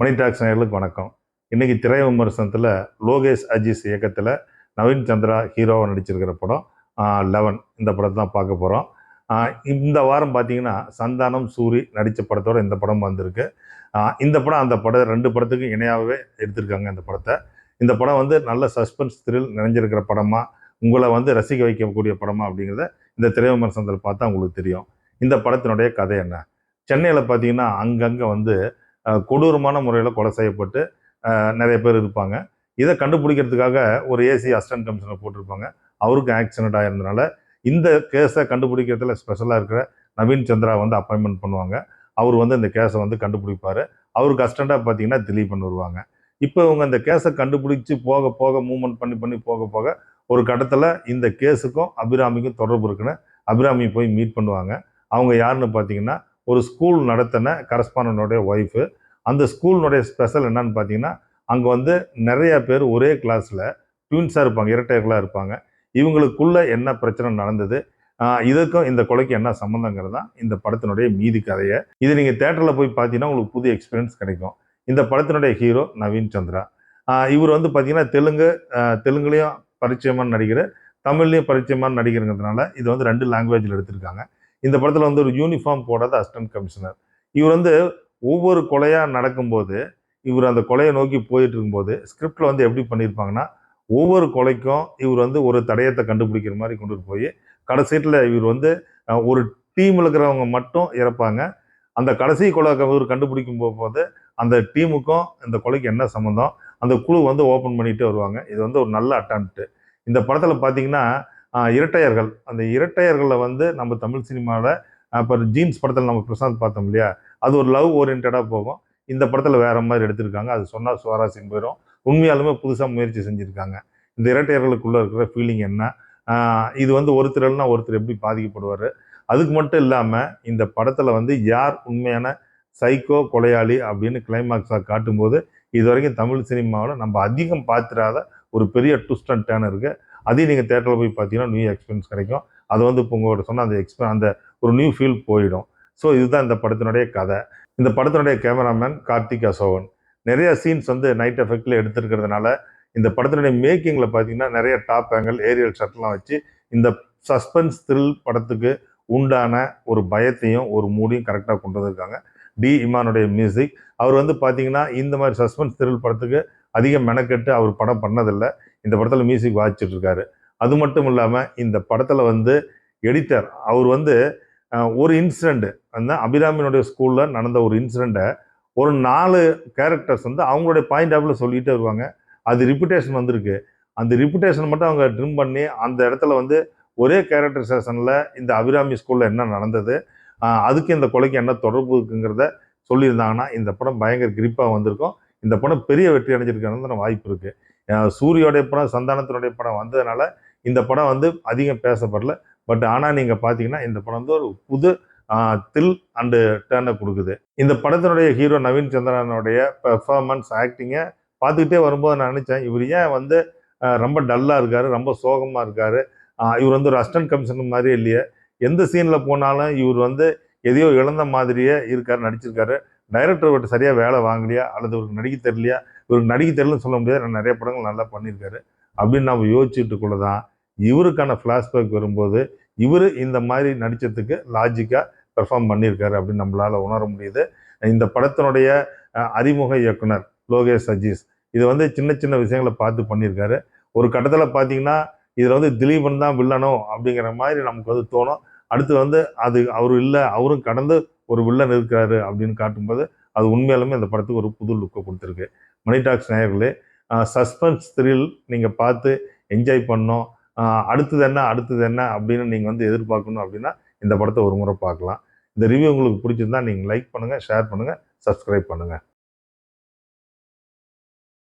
மணி tax நேர்களுக்கு வணக்கம். இன்றைக்கி திரை விமர்சனத்தில் லோகேஷ் அஜிஸ் இயக்கத்தில் நவீன் சந்திரா ஹீரோவாக நடிச்சிருக்கிற படம் லெவன் இந்த படத்தை தான் பார்க்க போகிறோம் இந்த வாரம் பார்த்தீங்கன்னா சந்தானம் சூரி நடித்த படத்தோட இந்த படம் வந்திருக்கு. இந்த படம் அந்த படம் ரெண்டு படத்துக்கும் இணையாகவே எடுத்திருக்காங்க இந்த படத்தை. இந்த படம் வந்து நல்ல சஸ்பென்ஸ் த்ரில் நிறைஞ்சிருக்கிற படமா உங்களை வந்து ரசிக்க வைக்கக்கூடிய படமா அப்படிங்கிறத இந்த திரை விமர்சனத்தில் பார்த்தா உங்களுக்கு தெரியும். இந்த படத்தினுடைய கதை என்ன? சென்னையில் பார்த்தீங்கன்னா அங்கங்கே வந்து கொடூரமான முறையில் கொலை செய்யப்பட்டு நிறைய பேர் இருப்பாங்க. இதை கண்டுபிடிக்கிறதுக்காக ஒரு ஏசி அசிஸ்டன்ட் கமிஷனர் போட்டிருப்பாங்க. அவருக்கு ஆக்சிடென்ட் ஆயிருந்தனால இந்த கேஸை கண்டுபிடிக்கிறதுல ஸ்பெஷலாக இருக்கிற நவீன் சந்திரா வந்து அப்பாயின்மெண்ட் பண்ணுவாங்க. அவர் வந்து இந்த கேஸை வந்து கண்டுபிடிப்பார். அவருக்கு அசிஸ்டண்ட்டாக பார்த்தீங்கன்னா திலீபன் வருவாங்க. இப்போ இவங்க இந்த கேஸை கண்டுபிடிச்சி போக போக மூவ்மெண்ட் பண்ணி பண்ணி போக போக ஒரு கட்டத்தில் இந்த கேஸுக்கும் அபிராமிக்கும் தொடர்பு இருக்குன்னு அபிராமி போய் மீட் பண்ணுவாங்க. அவங்க யாருன்னு பார்த்தீங்கன்னா ஒரு ஸ்கூல் நடத்தின கரஸ்பாண்டனுடைய ஒய்ஃபு அந்த ஸ்கூலினுடைய ஸ்பெஷல் என்னன்னு பார்த்தீங்கன்னா அங்கே வந்து நிறையா பேர் ஒரே கிளாஸில் ட்யூன்ஸாக இருப்பாங்க இரட்டைகளாக இருப்பாங்க. இவங்களுக்குள்ளே என்ன பிரச்சனை நடந்தது? இதுக்கும் இந்த கொலைக்கு என்ன சம்மந்தங்கிறது தான் இந்த படத்தினுடைய மீதி கதையை. இது நீங்கள் தேட்டரில் போய் பார்த்தீங்கன்னா உங்களுக்கு புது எக்ஸ்பீரியன்ஸ் கிடைக்கும். இந்த படத்தினுடைய ஹீரோ நவீன் சந்திரா. இவர் வந்து பார்த்தீங்கன்னா தெலுங்கு தெலுங்குலேயும் பரிச்சயமான நடிகர் தமிழ்லேயும் பரிச்சயமான நடிகருங்கிறதுனால இது வந்து ரெண்டு லாங்குவேஜில் எடுத்திருக்காங்க. இந்த படத்தில் வந்து ஒரு யூனிஃபார்ம் போடாத அசிஸ்டன்ட் கமிஷனர் இவர் வந்து ஒவ்வொரு கொலையாக நடக்கும்போது இவர் அந்த கொலையை நோக்கி போயிட்டு இருக்கும்போது ஸ்கிரிப்டில் வந்து எப்படி பண்ணியிருப்பாங்கன்னா ஒவ்வொரு கொலைக்கும் இவர் வந்து ஒரு தடயத்தை கண்டுபிடிக்கிற மாதிரி கொண்டு போய் கடைசீட்டில் இவர் வந்து ஒரு டீமில் இருக்கிறவங்க மட்டும் இறப்பாங்க. அந்த கடைசி கொலை இவர் கண்டுபிடிக்கும் போது அந்த டீமுக்கும் இந்த கொலைக்கு என்ன சம்மந்தம் அந்த குழு வந்து ஓப்பன் பண்ணிட்டு வருவாங்க. இது வந்து ஒரு நல்ல அட்டம்ப்ட்டு இந்த படத்தில் பார்த்தீங்கன்னா இரட்டையர்கள். அந்த இரட்டையர்களில் வந்து நம்ம தமிழ் சினிமாவில் அப்புறம் ஜீன்ஸ் படத்தில் நம்ம பிரசாந்த் பார்த்தோம் இல்லையா? அது ஒரு லவ் ஓரியன்டாக போகும். இந்த படத்தில் வேறு மாதிரி எடுத்திருக்காங்க. அது சொன்னால் சுவாரஸ்யம் போயிடும் உண்மையாலுமே புதுசாக முயற்சி செஞ்சுருக்காங்க. இந்த இரட்டையர்களுக்குள்ளே இருக்கிற ஃபீலிங் என்ன? இது வந்து ஒருத்தர் இல்லைனா ஒருத்தர் எப்படி பாதிக்கப்படுவார்? அதுக்கு மட்டும் இல்லாமல் இந்த படத்தில் வந்து யார் உண்மையான சைக்கோ கொலையாளி அப்படின்னு கிளைமாக்ஸாக காட்டும்போது இது வரைக்கும் தமிழ் சினிமாவில் நம்ம அதிகம் பார்த்துடாத ஒரு பெரிய ட்விஸ்ட் அண்ட் டேர்ன் இருக்குது அதையும் நீங்கள் தேட்டரில் போய் பார்த்தீங்கன்னா நியூ எக்ஸ்பீரியன்ஸ் கிடைக்கும். அது வந்து இப்போ உங்களோட சொன்ன அந்த எக்ஸ்பீ அந்த ஒரு நியூ ஃபீல் போயிடும். ஸோ இதுதான் இந்த படத்தினுடைய கதை. இந்த படத்தினுடைய கேமராமேன் கார்த்திக் அசோகன். நிறைய சீன்ஸ் வந்து நைட் எஃபெக்டில் எடுத்திருக்கிறதுனால இந்த படத்தினுடைய மேக்கிங்கில் பார்த்தீங்கன்னா நிறைய டாப் ஆங்கிள் ஏரியல் ஷர்ட்லாம் வச்சு இந்த சஸ்பென்ஸ் த்ரில் படத்துக்கு உண்டான ஒரு பயத்தையும் ஒரு மூடியும் கரெக்டாக கொண்டு வந்திருக்காங்க. டி இமானுடைய மியூசிக் அவர் வந்து பார்த்தீங்கன்னா இந்த மாதிரி சஸ்பென்ஸ் த்ரில் படத்துக்கு அதிகம் மெனக்கெட்டு அவர் படம் பண்ணதில்லை. இந்த படத்தில் மியூசிக் வாசிச்சுட்டு இருக்காரு அது மட்டும் இல்லாமல் இந்த படத்தில் வந்து எடிட்டர் அவர் வந்து ஒரு இன்சிடெண்ட் அந்த அபிராமினுடைய ஸ்கூலில் நடந்த ஒரு இன்சிடெண்ட்டை ஒரு நாலு கேரக்டர்ஸ் வந்து அவங்களுடைய பாயிண்ட் ஆஃப்ல சொல்லிகிட்டே வருவாங்க. அது ரிப்புடேஷன் வந்திருக்கு. அந்த ரிப்புடேஷன் மட்டும் அவங்க ட்ரிம் பண்ணி அந்த இடத்துல வந்து ஒரே கேரக்டர் செஷனில் இந்த அபிராமி ஸ்கூலில் என்ன நடந்தது அதுக்கு இந்த கொலைக்கு என்ன தொடர்பு இருக்குங்கிறத சொல்லியிருந்தாங்கன்னா இந்த படம் பயங்கர கிரிப்பாக வந்திருக்கும். இந்த படம் பெரிய வெற்றி அடைஞ்சிருக்கான வாய்ப்பு இருக்குது சூரியோடைய படம் சந்தானத்தினுடைய படம் வந்ததுனால இந்த படம் வந்து அதிகம் பேசப்படல. பட் ஆனால் நீங்கள் பார்த்தீங்கன்னா இந்த படம் வந்து ஒரு புது தில் அண்டு டேர்னை கொடுக்குது. இந்த படத்தினுடைய ஹீரோ நவீன் சந்திரனுடைய பெர்ஃபார்மன்ஸ் ஆக்டிங்கை பார்த்துக்கிட்டே வரும்போது நான் நினச்சேன் இவர் ஏன் வந்து ரொம்ப டல்லாக இருக்காரு ரொம்ப சோகமாக இருக்காரு? இவர் வந்து ஒரு அஸ்டன்ட் கமிஷனர் மாதிரியே இல்லையே. எந்த சீனில் போனாலும் இவர் வந்து எதையோ இழந்த மாதிரியே இருக்கார் நடிச்சிருக்காரு. டைரக்டர் விட்டு சரியாக வேலை வாங்கலையா? அல்லது இவருக்கு நடிக்க தெரியலையா? இவருக்கு நடிக்க தெரியலன்னு சொல்ல முடியாது. நான் நிறைய படங்கள் நல்லா பண்ணியிருக்காரு. அப்படின்னு நம்ம யோசிச்சுட்டுக்குள்ள தான் இவருக்கான ஃப்ளாஷ்பேக் வரும்போது இவர் இந்த மாதிரி நடித்ததுக்கு லாஜிக்காக பெர்ஃபார்ம் பண்ணியிருக்காரு அப்படின்னு நம்மளால் உணர முடியுது. இந்த படத்தினுடைய அறிமுக இயக்குனர் லோகேஷ் சஜீஷ் இது வந்து சின்ன சின்ன விஷயங்களை பார்த்து பண்ணியிருக்காரு. ஒரு கட்டத்தில் பார்த்தீங்கன்னா இதில் வந்து திலீபன் தான் வில்லனோ அப்படிங்கிற மாதிரி நமக்கு வந்து தோணும். அடுத்து வந்து அது அவர் இல்லை அவரும் கடந்து ஒரு வில்லன் இருக்கிறாரு அப்படின்னு காட்டும்போது அது உண்மையாலுமே அந்த படத்துக்கு ஒரு புது லுக்கை கொடுத்துருக்கு. மணி டாக்ஸ் நேயர்களே சஸ்பென்ஸ் த்ரில் நீங்கள் பார்த்து என்ஜாய் பண்ணோம் அடுத்தது என்ன அடுத்தது என்ன அப்படின்னு நீங்கள் வந்து எதிர்பார்க்கணும் அப்படின்னா இந்த படத்தை ஒரு முறை பார்க்கலாம். இந்த ரிவ்யூ உங்களுக்கு பிடிச்சிருந்தா நீங்கள் லைக் பண்ணுங்கள் ஷேர் பண்ணுங்கள் சப்ஸ்கிரைப் பண்ணுங்கள்